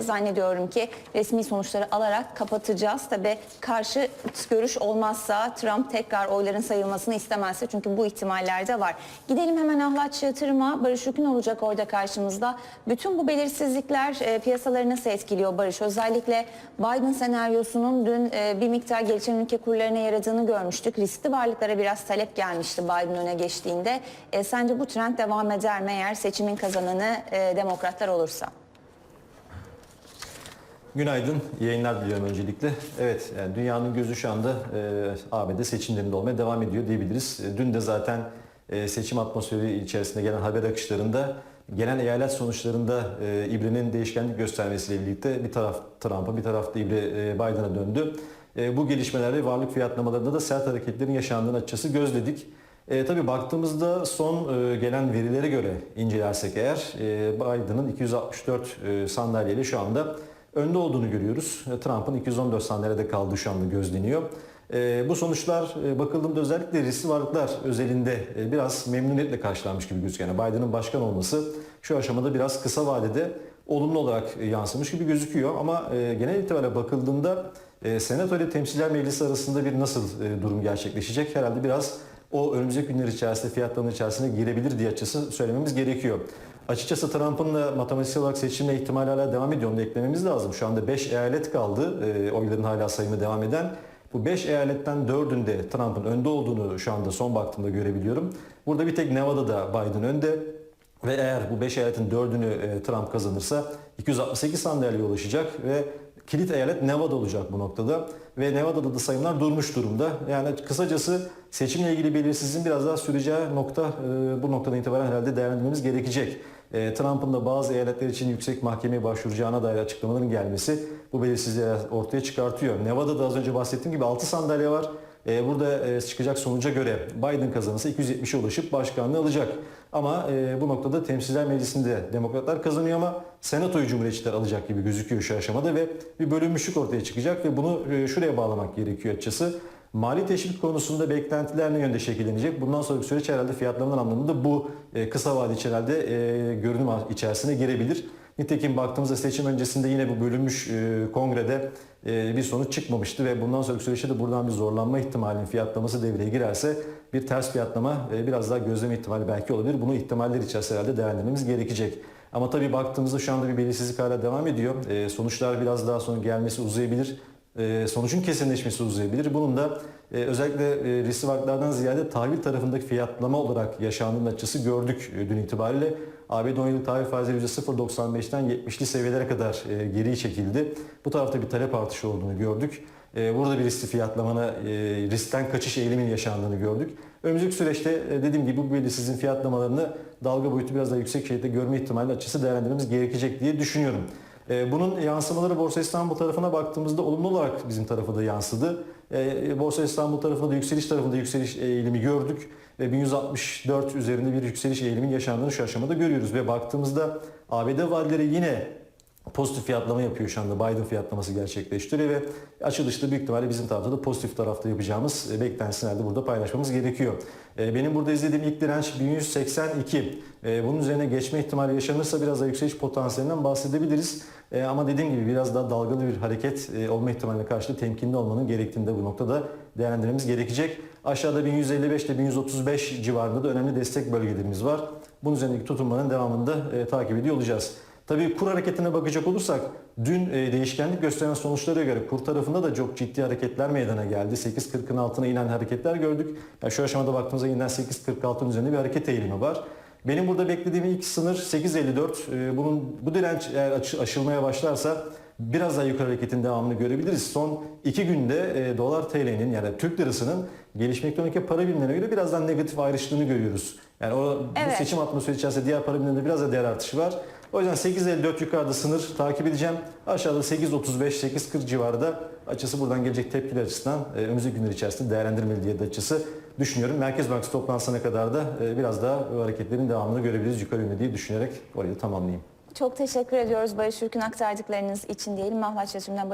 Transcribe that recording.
zannediyorum ki resmi sonuçları alarak kapatacağız. Tabi karşı görüş olmazsa Trump tekrar oyların sayılmasını istemezse çünkü bu ihtimaller de var. Gidelim hemen Ahlat Yatırım'a. Barış Ükün olacak orada karşımızda. Bütün bu belirsizlikler e, piyasaları nasıl etkiliyor Barış? Özellikle Biden senaryosunun dün e, bir miktar gelişen ülke kurlarına yaradığını görmüştük. Riskli varlıklara biraz talep gelmişti Biden öne geçtiğinde. E, sence bu trend devam eder mi eğer seçimin kazananı e, demokratlar olursa? Günaydın, yayınlar diliyorum öncelikle. Evet, yani dünyanın gözü şu anda e, ABD seçimlerinde olmaya devam ediyor diyebiliriz. E, dün de zaten e, seçim atmosferi içerisinde gelen haber akışlarında gelen eyalet sonuçlarında e, İbre'nin değişkenlik göstermesiyle birlikte bir taraf Trump'a bir taraf da İbre e, Biden'a döndü. E, bu gelişmelerde varlık fiyatlamalarında da sert hareketlerin yaşandığını açıkçası gözledik. E, tabii baktığımızda son e, gelen verilere göre incelersek eğer e, Biden'ın 264 e, sandalyeyle şu anda önde olduğunu görüyoruz. E, Trump'ın 214 sandalyede kaldığı şu anda gözleniyor. E, bu sonuçlar e, bakıldığında özellikle riskli varlıklar özelinde biraz memnuniyetle karşılanmış gibi gözüküyor. Yani Biden'ın başkan olması şu aşamada biraz kısa vadede olumlu olarak yansımış gibi gözüküyor. Ama genel itibariyle bakıldığında e, Senato ile Temsiller Meclisi arasında bir nasıl durum gerçekleşecek? Herhalde biraz o önümüzdeki günler içerisinde fiyatların içerisine girebilir diye açısı söylememiz gerekiyor. Açıkçası Trump'ın da matematiksel olarak seçilme ihtimali hala devam ediyor. Onu da eklememiz lazım. Şu anda 5 eyalet kaldı. E, oyların hala sayımı devam eden. Bu 5 eyaletten 4'ünde Trump'ın önde olduğunu şu anda son baktığımda görebiliyorum. Burada bir tek Nevada'da Biden önde. Ve eğer bu 5 eyaletin 4'ünü e, Trump kazanırsa 268 sandalyeye ulaşacak ve kilit eyalet Nevada olacak bu noktada. Ve Nevada'da da sayımlar durmuş durumda. Yani kısacası seçimle ilgili belirsizliğin biraz daha süreceği nokta e, bu noktadan itibaren herhalde değerlendirmemiz gerekecek. E, Trump'ın da bazı eyaletler için yüksek mahkemeye başvuracağına dair açıklamaların gelmesi bu belirsizliği ortaya çıkartıyor. Nevada'da az önce bahsettiğim gibi 6 sandalye var. E, Burada e, çıkacak sonuca göre Biden kazanırsa 270'e ulaşıp başkanlığı alacak. Ama e, bu noktada Temsiller Meclisi'nde demokratlar kazanıyor ama Senato'yu Cumhuriyetçiler alacak gibi gözüküyor şu aşamada ve bir bölünmüşlük ortaya çıkacak ve bunu şuraya bağlamak gerekiyor açıkçası. Mali teşvik konusunda beklentiler ne yönde şekillenecek? Bundan sonraki süreç herhalde fiyatlamalar anlamında bu kısa vade içeride e, görünüm içerisine girebilir. Nitekim baktığımızda seçim öncesinde yine bu bölünmüş kongrede bir sonuç çıkmamıştı ve bundan sonraki süreçte de buradan bir zorlanma ihtimalinin fiyatlaması devreye girerse bir ters fiyatlama e, biraz daha gözleme ihtimali belki olabilir. Bunu ihtimaller içerisinde herhalde değerlendirmemiz gerekecek. Ama tabii baktığımızda şu anda bir belirsizlik hala devam ediyor. E, sonuçlar biraz daha sonra gelmesi uzayabilir. E, sonucun kesinleşmesi uzayabilir. Bunun da özellikle riskli varlıklardan ziyade tahvil tarafındaki fiyatlama olarak yaşandığının açısı gördük dün itibariyle. ABD 10 yıllık tahvil faizleri %0.95'ten 70'li seviyelere kadar e, geri çekildi. Bu tarafta bir talep artışı olduğunu gördük. E, burada bir riskli fiyatlamana, e, riskten kaçış eğiliminin yaşandığını gördük. Önümüzdeki süreçte e, dediğim gibi bu belirsizliğin fiyatlamalarını dalga boyutu biraz daha yüksek şekilde görme ihtimali açısı değerlendirmemiz gerekecek diye düşünüyorum. E, Bunun yansımaları Borsa İstanbul tarafına baktığımızda olumlu olarak bizim tarafa da yansıdı. E, Borsa İstanbul tarafında da yükseliş tarafında yükseliş eğilimi gördük. Ve 1164 üzerinde bir yükseliş eğilimin yaşandığını şu aşamada görüyoruz. Ve baktığımızda ABD valileri yine pozitif fiyatlama yapıyor şu anda. Biden fiyatlaması gerçekleştiriyor ve açılışta büyük ihtimalle bizim tarafta da pozitif tarafta yapacağımız e, beklentisini herhalde burada paylaşmamız gerekiyor. E, Benim burada izlediğim ilk direnç 1182. E, Bunun üzerine geçme ihtimali yaşanırsa biraz daha yükseliş potansiyelinden bahsedebiliriz. Ama dediğim gibi biraz daha dalgalı bir hareket olma ihtimaline karşı temkinli olmanın gerektiğini de bu noktada değerlendirmemiz gerekecek. Aşağıda 1155 ile 1135 civarında da önemli destek bölgelerimiz var. Bunun üzerindeki tutunmanın devamında takip ediyor olacağız. Tabii kur hareketine bakacak olursak dün e, değişkenlik gösteren sonuçlara göre kur tarafında da çok ciddi hareketler meydana geldi. 8.40'ın altına inen hareketler gördük. Yani şu aşamada baktığımızda yeniden 8.46'ın üzerinde bir hareket eğilimi var. Benim burada beklediğim ilk sınır 8.54. E, Bunun bu direnç eğer aşılmaya başlarsa biraz daha yukarı hareketin devamını görebiliriz. Son iki günde e, dolar TL'nin yani Türk lirasının gelişmekte olan para birimlerine göre birazdan negatif ayrıştığını görüyoruz. Yani o Evet. bu seçim atmosferi içerisinde diğer para birimlerinde biraz da değer artışı var. O yüzden 8.54 yukarıda sınır takip edeceğim. Aşağıda 8.35-8.40 civarı da açısı buradan gelecek tepkiler açısından e, önümüzdeki günler içerisinde değerlendirmeli diye de açısı düşünüyorum. Merkez Bankası toplantısına kadar da e, biraz daha bu hareketlerin devamını görebiliriz yukarı yönlü diye düşünerek orayı tamamlayayım. Çok teşekkür ediyoruz Barış Ürkün aktardıklarınız için diyelim. Mahvaç Yatırım'dan Barış